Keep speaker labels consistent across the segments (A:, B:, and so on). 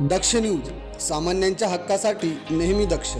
A: दक्ष news सामान्यांच्या हक्कासाठी नेहमी दक्ष.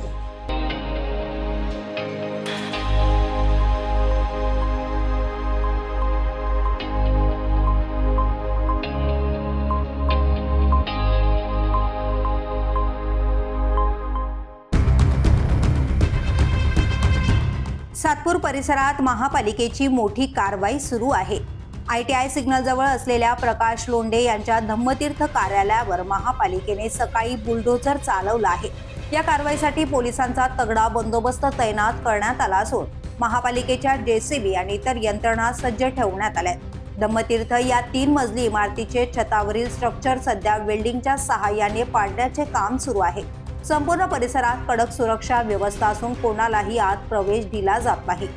B: सातपूर परिसरात महापालिकेची मोठी कारवाई सुरू आहे. आय टी आय सिग्नलजवळ असलेल्या प्रकाश लोंढे यांच्या धम्मतीर्थ कार्यालयावर महापालिकेने सकाळी बुलडोझर चालवला आहे. या कारवाईसाठी पोलिसांचा तगडा बंदोबस्त तैनात करण्यात आला असून महापालिकेच्या जेसीबी आणि इतर यंत्रणा सज्ज ठेवण्यात आल्या आहेत. धम्मतीर्थ या तीन मजली इमारतीचे छतावरील स्ट्रक्चर सध्या वेल्डिंगच्या सहाय्याने पाडण्याचे काम सुरू आहे. संपूर्ण परिसरात कडक सुरक्षा व्यवस्था असून कोणालाही आत प्रवेश दिला जात नाही.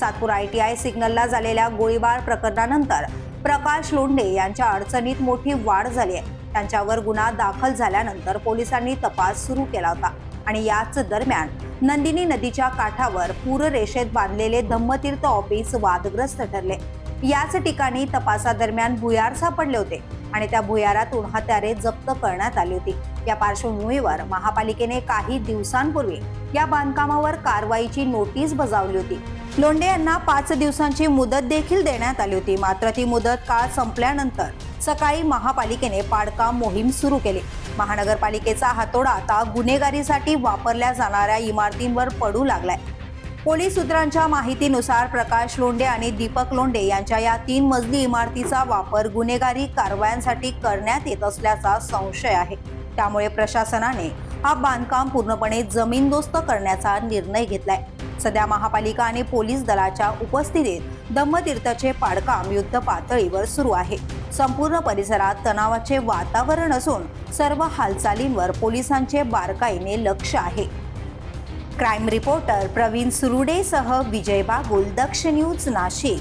B: सातपूर आय टी आय सिग्नलला झालेल्या गोळीबार प्रकरणानंतर प्रकाश लोंढे यांच्या अडचणीत मोठी वाढ झाली आहे. त्यांच्यावर गुन्हा दाखल झाल्यानंतर पोलिसांनी तपास सुरू केला होता आणि याच दरम्यान नंदिनी नदीच्या काठावर पूररेषेत बांधलेले धम्मतीर्थ ऑफिस वादग्रस्त ठरले. याच ठिकाणी तपासादरम्यान भुयार सापडले होते आणि त्या भुयारातून हत्यारे जप्त करण्यात आली होती. या पार्श्वभूमीवर महापालिकेने काही दिवसांपूर्वी या बांधकामावर कारवाईची नोटीस बजावली होती. लोंढे यांना पाच दिवसांची मुदत देखील देण्यात आली होती. मात्र ती मुदत काळ संपल्यानंतर सकाळी महापालिकेने पाडकाम मोहीम सुरू केली. महानगरपालिकेचा हातोडा आता गुन्हेगारीसाठी वापरल्या जाणाऱ्या इमारतींवर पडू लागलाय. पोलीस सूत्रांच्या माहितीनुसार प्रकाश लोंढे आणि दीपक लोंढे यांच्या या तीन मजली इमारतीचा वापर गुन्हेगारी कारवायांसाठी करण्यात येत असल्याचा संशय आहे. त्यामुळे प्रशासनाने हा बांधकाम पूर्णपणे जमीनदोस्त करण्याचा निर्णय घेतलाय. सध्या महापालिका आणि पोलीस दलाच्या उपस्थितीत दम्मतीर्थचे पाडकाम युद्ध पातळीवर सुरू आहे. संपूर्ण परिसरात तणावाचे वातावरण असून सर्व हालचालींवर पोलिसांचे बारकाईने लक्ष आहे. क्राईम रिपोर्टर प्रवीण सुरुडेसह विजय बागुल दक्ष न्यूज नाशिक.